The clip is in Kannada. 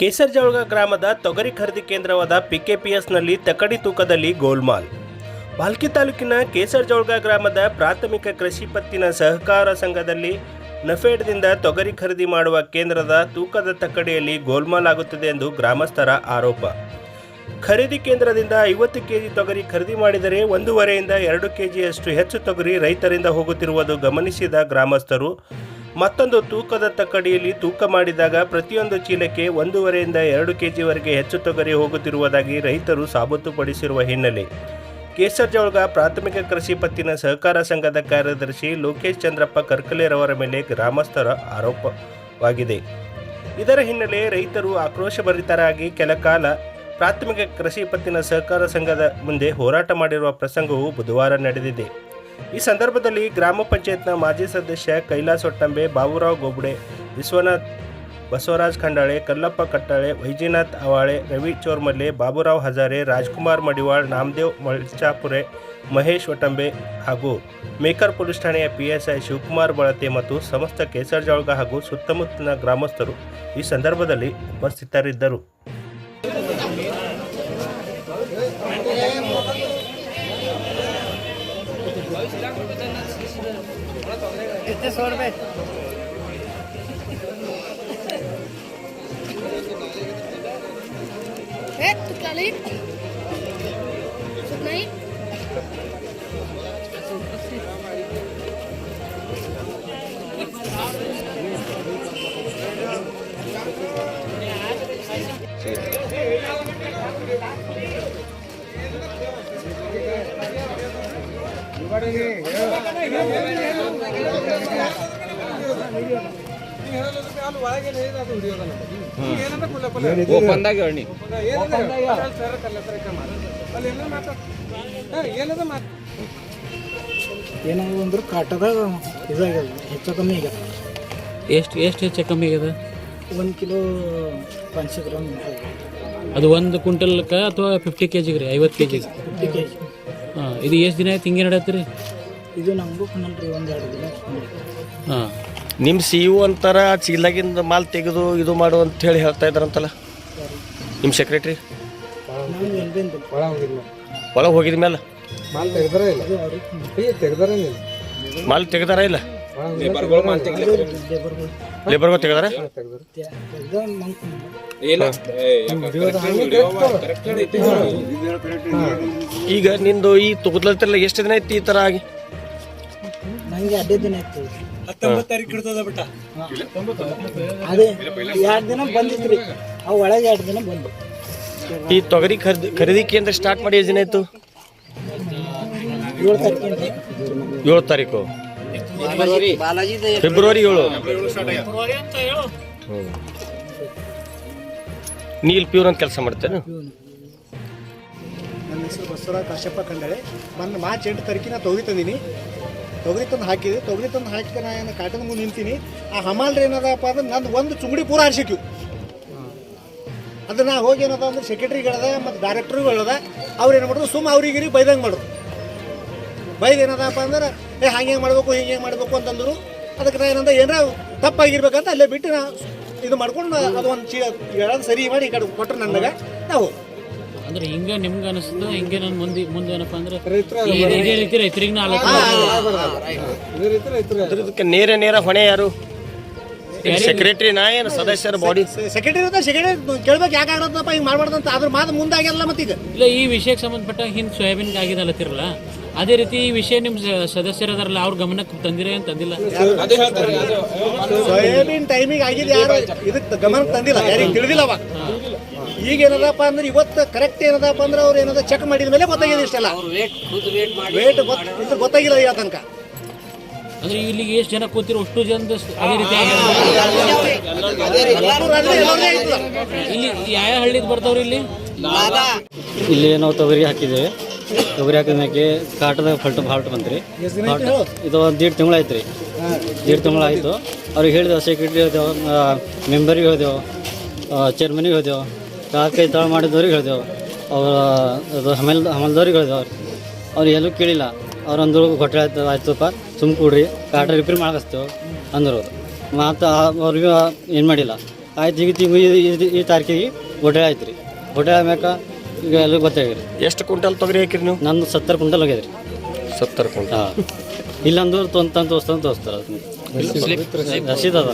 ಕೇಸರ್ಜಾಳ್ಗ ಗ್ರಾಮದ ತೊಗರಿ ಖರೀದಿ ಕೇಂದ್ರವಾದ ಪಿಕೆಪಿಎಸ್ನಲ್ಲಿ ತಕಡಿ ತೂಕದಲ್ಲಿ ಗೋಲ್ಮಾಲ್. ಬಾಲ್ಕಿ ತಾಲೂಕಿನ ಕೇಸರ್ಜಾಳ್ಗ ಗ್ರಾಮದ ಪ್ರಾಥಮಿಕ ಕೃಷಿ ಪತ್ತಿನ ಸಹಕಾರ ಸಂಘದಲ್ಲಿ ನಫೇಡ್ದಿಂದ ತೊಗರಿ ಖರೀದಿ ಮಾಡುವ ಕೇಂದ್ರದ ತೂಕದ ತಕ್ಕಡಿಯಲ್ಲಿ ಗೋಲ್ಮಾಲ್ ಆಗುತ್ತದೆ ಎಂದು ಗ್ರಾಮಸ್ಥರ ಆರೋಪ. ಖರೀದಿ ಕೇಂದ್ರದಿಂದ ಐವತ್ತು ಕೆಜಿ ತೊಗರಿ ಖರೀದಿ ಮಾಡಿದರೆ ಒಂದೂವರೆಯಿಂದ ಎರಡು ಕೆಜಿಯಷ್ಟು ಹೆಚ್ಚು ತೊಗರಿ ರೈತರಿಂದ ಹೋಗುತ್ತಿರುವುದು ಗಮನಿಸಿದ ಗ್ರಾಮಸ್ಥರು ಮತ್ತೊಂದು ತೂಕದ ತಕ್ಕಡಿಯಲ್ಲಿ ತೂಕ ಮಾಡಿದಾಗ ಪ್ರತಿಯೊಂದು ಚೀಲಕ್ಕೆ ಒಂದೂವರೆಯಿಂದ ಎರಡು ಕೆಜಿವರೆಗೆ ಹೆಚ್ಚು ತೊಗರಿ ಹೋಗುತ್ತಿರುವುದಾಗಿ ರೈತರು ಸಾಬೀತುಪಡಿಸಿರುವ ಹಿನ್ನೆಲೆ. ಕೇಸರ್ಜೊಳಗ ಪ್ರಾಥಮಿಕ ಕೃಷಿ ಪತ್ತಿನ ಸಹಕಾರ ಸಂಘದ ಕಾರ್ಯದರ್ಶಿ ಲೋಕೇಶ್ ಚಂದ್ರಪ್ಪ ಕರ್ಕಲೆರವರ ಮೇಲೆ ಗ್ರಾಮಸ್ಥರ ಆರೋಪವಾಗಿದೆ. ಇದರ ಹಿನ್ನೆಲೆ ರೈತರು ಆಕ್ರೋಶಭರಿತರಾಗಿ ಕೆಲ ಕಾಲ ಪ್ರಾಥಮಿಕ ಕೃಷಿ ಪತ್ತಿನ ಸಹಕಾರ ಸಂಘದ ಮುಂದೆ ಹೋರಾಟ ಮಾಡಿರುವ ಪ್ರಸಂಗವು ಬುಧವಾರ ನಡೆದಿದೆ. ಈ ಸಂದರ್ಭದಲ್ಲಿ ಗ್ರಾಮ ಪಂಚಾಯತ್ನ ಮಾಜಿ ಸದಸ್ಯ ಕೈಲಾಸ್ ಒಟ್ಟಂಬೆ ಬಾಬುರಾವ್ ಗೋಬುಡೆ ವಿಶ್ವನಾಥ್ ಬಸವರಾಜ್ ಖಂಡಾಳೆ, ಕಲ್ಲಪ್ಪ ಕಟ್ಟಾಳೆ, ವೈಜನಾಥ್ ಅವಾಳೆ, ರವಿ ಚೋರ್ಮಲ್ಲೆ, ಬಾಬುರಾವ್ ಹಜಾರೆ, ರಾಜ್ಕುಮಾರ್ ಮಡಿವಾಳ್, ನಾಮದೇವ್ ಮಲ್ಚಾಪುರೆ, ಮಹೇಶ್ ಒಟಂಬೆ ಹಾಗೂ ಮೇಕರ್ ಪೊಲೀಸ್ ಠಾಣೆಯ ಪಿಎಸ್ಐ ಶಿವಕುಮಾರ್ ಬಳತೆ ಮತ್ತು ಸಮಸ್ತ ಕೇಸರ್ಜಾಳ್ಗ ಹಾಗೂ ಸುತ್ತಮುತ್ತಲಿನ ಗ್ರಾಮಸ್ಥರು ಈ ಸಂದರ್ಭದಲ್ಲಿ ಉಪಸ್ಥಿತರಿದ್ದರು. Este es Orbe. ¿Eh? ¿Tú calín? ಓಪನ್ದಾಗ ಹೇಳಿ ಅಂದ್ರೆ ಕಾಟದಾಗ ಇದಾಗ್ಯದ ಹೆಚ್ಚು ಕಮ್ಮಿ ಆಗ್ಯದ ಎಷ್ಟು ಎಷ್ಟು ಹೆಚ್ಚು ಕಮ್ಮಿ ಆಗ್ಯದ? ಒಂದು ಕಿಲೋ ಪಂಚ ಗ್ರಾಮ್ ಅದು ಒಂದು ಕ್ವಿಂಟಲ್ಕ ಅಥವಾ ಫಿಫ್ಟಿ ಕೆ ಜಿಗೆ ರೀ ಐವತ್ತು ಕೆ ಜಿಗೆ ಫಿಫ್ಟಿ ಕೆ ಜಿ ಇದು ಎಷ್ಟು ದಿನ ಆಯ್ತು ಹಿಂಗೆ ನಡೆಯತ್ರಿ? ರೀ ಇದು ನಮಗೂ ಕುನ್ನಲ್ರಿ ಒಂದು ಎರಡು ದಿನ ಹಾಂ. ನಿಮ್ಮ ಸಿ ಇ ಅಂತಾರ ಆ ಚೀಲಾಗಿಂದ ಮಾಲ್ ತೆಗೆದು ಇದು ಮಾಡು ಅಂತ ಹೇಳಿ ಹೇಳ್ತಾ ಇದ್ದಾರಂತಲ್ಲ? ನಿಮ್ಮ ಸೆಕ್ರೆಟ್ರಿ ಒಳಗೆ ಹೋಗಿದ ಮೇಲೆ ಮಾಲ್ ತೆಗ್ದಾರ ಇಲ್ಲ? ಮಾಲ್ ತೆಗ್ದಾರ ಇಲ್ಲ? ಲೇಬರ್ಗಳು ಲೇಬರ್ಗಳು ತೆಗ್ದಾರ. ತೆಗ್ದ ಮಂಕ್ ಈಗ ನಿಂದು ಈ ತುಗುದ್ಲತ್ತಿರಲ್ಲ ಎಷ್ಟು ದಿನ ಐತಿ ಈ ಥರ ಆಗಿ? ನಂಗೆ ಅಡ್ಡೇ ದಿನ ಆಯ್ತು ಅದೇ ಎರಡು ದಿನ ಬಂದಿದ್ರಿ ಅವು ಒಳಗೆ ಎರಡು ದಿನ ಬಂದು. ಈ ತೊಗರಿ ಖರೀದಿ ಖರೀದಿ ಕೇಂದ್ರ ಸ್ಟಾರ್ಟ್ ಮಾಡಿ ಎಷ್ಟು ದಿನ ಆಯ್ತು? ಏಳು ತಾರೀಕು ಏಳು ತಾರೀಕು. ಫೆಬ್ರವರಿ ಏಳು. ನೀಲ್ ಪ್ಯೂರ್ ಅಂತ ಕೆಲಸ ಮಾಡ್ತೇನೆ? ನನ್ನ ಹೆಸರು ಬಸವರಾಜ್ ಕಾಶ್ಯಪ್ಪ ಕಂಡಳೆ ಮೊನ್ನೆ ಮಾರ್ಚ್ ಎಂಟು ತಾರೀಕಿನ ತೊಗರಿ ತಂದೀನಿ. ತೊಗರಿ ತಂದು ಹಾಕಿದೆ. ತೊಗರಿ ತಂದು ಹಾಕಿದ ನಾ ಏನು ಕಾಟನ್ ಮುಂದೆ ನಿಂತೀನಿ. ಆ ಹಮಾಲ್ರಿ ಏನದಪ್ಪ ಅಂದ್ರೆ ನಂದು ಒಂದು ಚುಂಗಡಿ ಪೂರ ಹರಿಸಿಕ್ಯು. ಅದನ್ನ ಹೋಗಿ ಏನದ ಅಂದ್ರೆ ಸೆಕ್ರೆಟ್ರಿಗಳದ ಮತ್ತು ಡೈರೆಕ್ಟ್ರುಗಳದ ಅವ್ರು ಏನು ಮಾಡಿದ್ರು ಸುಮ್ಮ ಅವ್ರಿಗೆ ಬೈದಂಗೆ ಮಾಡೋದು ಬೈದ ಏನದಪ್ಪ ಅಂದ್ರೆ, ಏ, ಹಂಗೆ ಹೆಂಗೆ ಮಾಡಬೇಕು, ಹಿಂಗೆ ಹೆಂಗೆ ಮಾಡಬೇಕು ಅಂತಂದ್ರು. ಅದಕ್ಕೆ ನಾ ಏನಂದ, ಏನಾರ ತಪ್ಪಾಗಿರ್ಬೇಕಂತ ಅಲ್ಲೇ ಬಿಟ್ಟು ನಾ ಇದು ಮಾಡ್ಕೊಂಡು ಅದು ಒಂದು ಚೀಲ ಸರಿ ಮಾಡಿ ಈ ಕಡೆ ಕೊಟ್ಟರು ನನಗೆ ನಾವು ಅಂದ್ರೆ ಹಿಂಗ ನಿಮ್ಗೆ ಅನಿಸ್ತದ ಹಿಂಗೆ ನನ್ನ ಮುಂದೆ ಮುಂದೆ ಏನಪ್ಪ ಅಂದ್ರೆ ಈ- ಇದೇ ರೀತಿ ರೈತರಿಗೆ ನಾಲ್ಕು ನೇರ ನೇರ ಹೊಣೆ ಯಾರು? ಸೆಕ್ರೆಟರಿ ನಾ ಏನು ಸದಸ್ಯರ ಬಾಡಿ ಸೆಕ್ರೆಟರಿ ಅಂತ ಸೆಕ್ರೆಟರಿ ಕೇಳ್ಬೇಕು ಯಾಕೆ ಆಗತ್ತಪ್ಪ ಹಿಂಗೆ ಮಾಡ್ಬಾರ್ದಂತ. ಅದ್ರ ಮಾತು ಮುಂದೆ ಮತ್ತೆ ಮತ್ತೀಗ. ಇಲ್ಲ ಈ ವಿಷಯಕ್ಕೆ ಸಂಬಂಧಪಟ್ಟ ಹಿಂದೆ ಸೋಯಾಬೀನ್ ಆಗಿದೆ ಅಲ್ಲತ್ತಿರಲ್ಲ ಅದೇ ರೀತಿ ಈ ವಿಷಯ ನಿಮ್ಮ ಸದಸ್ಯರ ಸದಸ್ಯರದಾರಲ್ಲ ಅವ್ರ ಗಮನಕ್ಕೆ ತಂದಿರ ಅಂತ ತಂದಿಲ್ಲ? ಸೋಯಾಬೀನ್ ಟೈಮಿಗೆ ಆಗಿದೆ ಯಾರು? ಇದಕ್ಕೆ ಗಮನಕ್ಕೆ ತಂದಿಲ್ಲ. ಯಾರಿಗೆ ತಿಳಿದಿಲ್ಲ ಅವಾಗ. ಈಗ ಏನದಪ್ಪ ಅಂದ್ರೆ ಇವತ್ತು ಕರೆಕ್ಟ್ ಏನದಪ್ಪ ಅಂದ್ರೆ ಅವ್ರು ಏನದ ಚೆಕ್ ಮಾಡಿದ ಮೇಲೆ ಗೊತ್ತಾಗಿದೆ ಇಷ್ಟೆಲ್ಲ. ವೇಟ್ ಗೊತ್ತಾಗಿಲ್ಲ ಈಗ ತನಕ. ಅಂದ್ರೆ ಇಲ್ಲಿಗೆ ಎಷ್ಟು ಜನ ಕೂತಿರೋ ಅಷ್ಟು ಜನ ಅದೇ ರೀತಿ. ಇಲ್ಲಿ ಯಾವ ಹಳ್ಳಿಗೆ ಬರ್ತಾವ್ರಿ ಇಲ್ಲಿ? ಇಲ್ಲಿ ನಾವು ತೊಗರಿ ಹಾಕಿದ್ದೇವೆ. ತೊಗರಿ ಹಾಕಿದ ಮ್ಯಾಕೆ ಕಾಟದ ಫಲ್ಟ್ ಫಾಲ್ಟ್ ಬಂತ್ರಿ. ಇದು ಒಂದು ದೀಡ್ ತಿಂಗಳು ಆಯ್ತು ರೀ ದೀಡ್ ತಿಂಗಳು ಆಯಿತು. ಅವ್ರಿಗೆ ಹೇಳಿದೆವು ಸೆಕ್ರೆಟ್ರಿ ಹೇಳ್ದೆವು ಮೆಂಬರಿಗೆ ಹೇಳ್ದೆವು ಚೇರ್ಮನಿಗೆ ಹೇಳ್ದೆವು ಕಾಕೈ ತಾಳು ಮಾಡಿದವ್ರಿಗೆ ಹೇಳಿದೆವು. ಅವ್ರ ಅದು ಹಮಲ್ ಹಮಲ್ದವ್ರಿಗೆ ಹೇಳ್ದೆವು ಅವ್ರು ಎಲ್ಲೂ ಕೇಳಿಲ್ಲ. ಅವ್ರು ಅಂದರು ಕೊಟ್ಟರೆ ಆಯ್ತು ಆಯ್ತಪ್ಪ ಸುಮ್ ಕೂಡ್ರಿ. ಕಾಟ ರಿಪೇರಿ ಮಾಡಕಸ್ತೇವೆ ಅಂದರು. ಮತ್ತು ಅವ್ರಿಗೆ ಏನು ಮಾಡಿಲ್ಲ. ಆಯ್ತು ಈಗ ತಿಂಗ್ ಈ ತಾರೀಕಿಗೆ ಹೊಟ್ಟೆ ಆಯ್ತು ರೀ ಹೊಟ್ಟೆ ಆಮ್ಯಾಕ ಈಗ ಎಲ್ಲ ಗೊತ್ತಾಗಿರಿ ಎಷ್ಟು ಕ್ವಿಂಟಲ್ ತೊಗರಿ ಹಾಕಿರಿ ನೀವು? ನಂದು ಸತ್ತರ ಕುಂಟಲ್ ಹೋಗ್ಯದ್ರಿ. ಸತ್ತರ ಕ್ವಿಂಟಲ್. ಹಾಂ. ಇಲ್ಲಂದ್ರೆ ತೊಂತ ತೋರಿಸ್ತಾನೆ ತೋರಿಸ್ತಾರೆ ರಸೀದ್ ಅದ